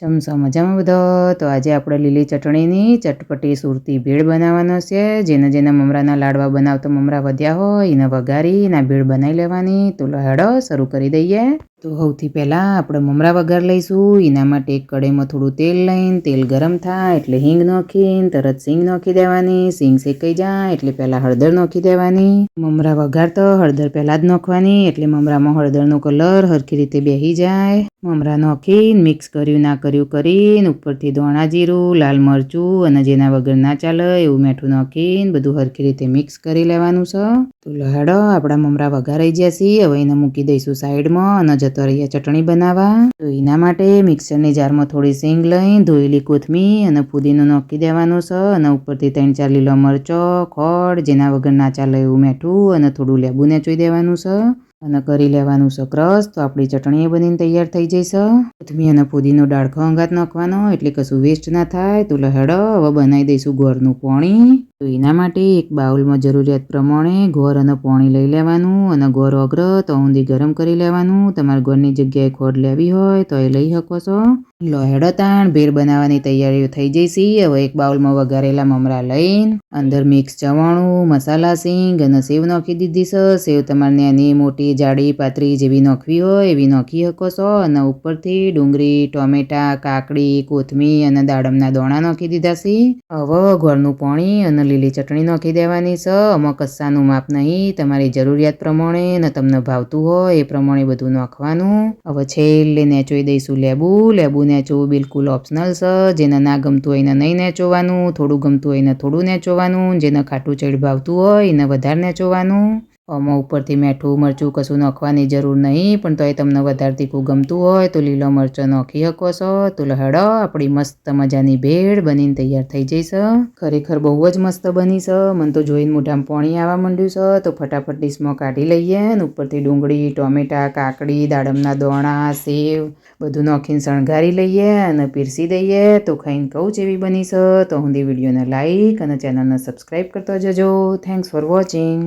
ચમચો મજામાં બધો? તો આજે આપણે લીલી ચટણીની ચટપટી સુરતી ભેળ બનાવવાનો છે. જેને જેના મમરાના લાડવા બનાવતો મમરા વધ્યા હોય, એને વઘારી, એના ભેળ બનાવી લેવાની. તો હેડો શરૂ કરી દઈએ. તો સૌથી પહેલાં આપણે મમરા વઘાર લઈશું. એના માટે એક કઢાઈમાં થોડું તેલ લઈને, તેલ ગરમ થાય એટલે હિંગ નાખીને, તરત સિંગ નાખી દેવાની. સિંગ શેકાઈ જાય એટલે પહેલાં હળદર નાખી દેવાની. મમરા વઘાર તો હળદર પહેલાં જ નાખવાની, એટલે મમરામાં હળદરનો કલર હરખી રીતે બેસી જાય. મમરા નાખીને મિક્સ કર્યું ના કર્યું કરીને ઉપરથી ધોણા જીરું, લાલ મરચું અને જેના વગર ના ચાલે એવું મીઠું નાખીને બધું હરખી રીતે મિક્સ કરી લેવાનું છે. તો લહાડો આપણા મમરા વઘારાઈ જશે. હવે એને મૂકી દઈશું સાઈડમાં અને જતો ચટણી બનાવવા તો એના માટે મિક્સરની જારમાં થોડી સિંગ લઈને ધોયેલી કોથમીર અને ફુદીનો નાખી દેવાનો છે અને ઉપરથી ત્રણ ચાર લીલો મરચો, ખોળ, જેના વગર ના ચાલે એવું મીઠું અને થોડું લેબુ નેચોઈ દેવાનું છે. અને કરી લેવાનું છે ક્રશ, તો આપણી ચટણી બનીને તૈયાર થઈ જશે કોથમીર અને ફુદીનો ડાળખો અંગાત નાખવાનો, એટલે કશું વેસ્ટ ના થાય. તો લહેડો, હવે બનાવી દઈશું ગોળનું પાણી. તો એના માટે એક બાઉલમાં જરૂરિયાત પ્રમાણે ગોળ અને પાણી લઈ લેવાનું અને ગોળ અગ્ર તો ઊંધી ગરમ કરી લેવાનું. તમારે ગોળની જગ્યાએ ખોડ લેવી હોય તો એ લઈ શકો છો. લોહેડો તાણ, ભેળ બનાવવાની તૈયારીઓ થઈ જઈશી. હવે એક બાઉલમાં વઘારેલા મમરા લઈને અંદર મિક્સ ચવાણું મસાલા, સિંગ અને સેવ નાખી દીધી છે. સેવ તમારે નાની મોટી જાડી પાતળી જેવી નાખવી હોય એવી નાખી શકો છો. અને ઉપરથી ડુંગળી, ટોમેટા, કાકડી, કોથમીર અને દાડમના દોણા નાખી દીધા છે. હવે ગોળનું પાણી અને લીલી ચટણી નાખી દેવાની છે આમાં કસ્સાનું માપ નહીં, તમારી જરૂરિયાત પ્રમાણે ને તમને ભાવતું હોય એ પ્રમાણે બધું નાખવાનું. હવે છેલ્લે નેચોઈ દઈશું લેબુ. લેબુ નેચવું બિલકુલ ઓપ્શનલ છે, જેને ના ગમતું હોય એને નહીં નેચોવાનું, થોડું ગમતું હોય એને થોડું નેચોવાનું, જેને ખાટું ચડ ભાવતું હોય એને વધારે નેચોવાનું. આમાં ઉપરથી મીઠું, મરચું કશું નાખવાની જરૂર નહીં, પણ તોય તમને વધારે તીખું ગમતું હોય તો લીલો મરચો નાખી શકો છો. તો લહેડો, આપણી મસ્ત મજાની ભેળ બનીને તૈયાર થઈ જઈશ ખરેખર બહુ જ મસ્ત બની છે. મને તો જોઈને મોઢામાં પાણી આવવા માંડ્યું છે. તો ફટાફટ ડીશમાં કાઢી લઈએ અને ઉપરથી ડુંગળી, ટોમેટા, કાકડી, દાડમના દોણા, સેવ બધું નાખીને શણગારી લઈએ અને પીરસી દઈએ. તો ખાઈને કહું જેવી બની છે. તો હું વિડીયોને લાઈક અને ચેનલને સબસ્ક્રાઈબ કરતો જજો. Thanks for watching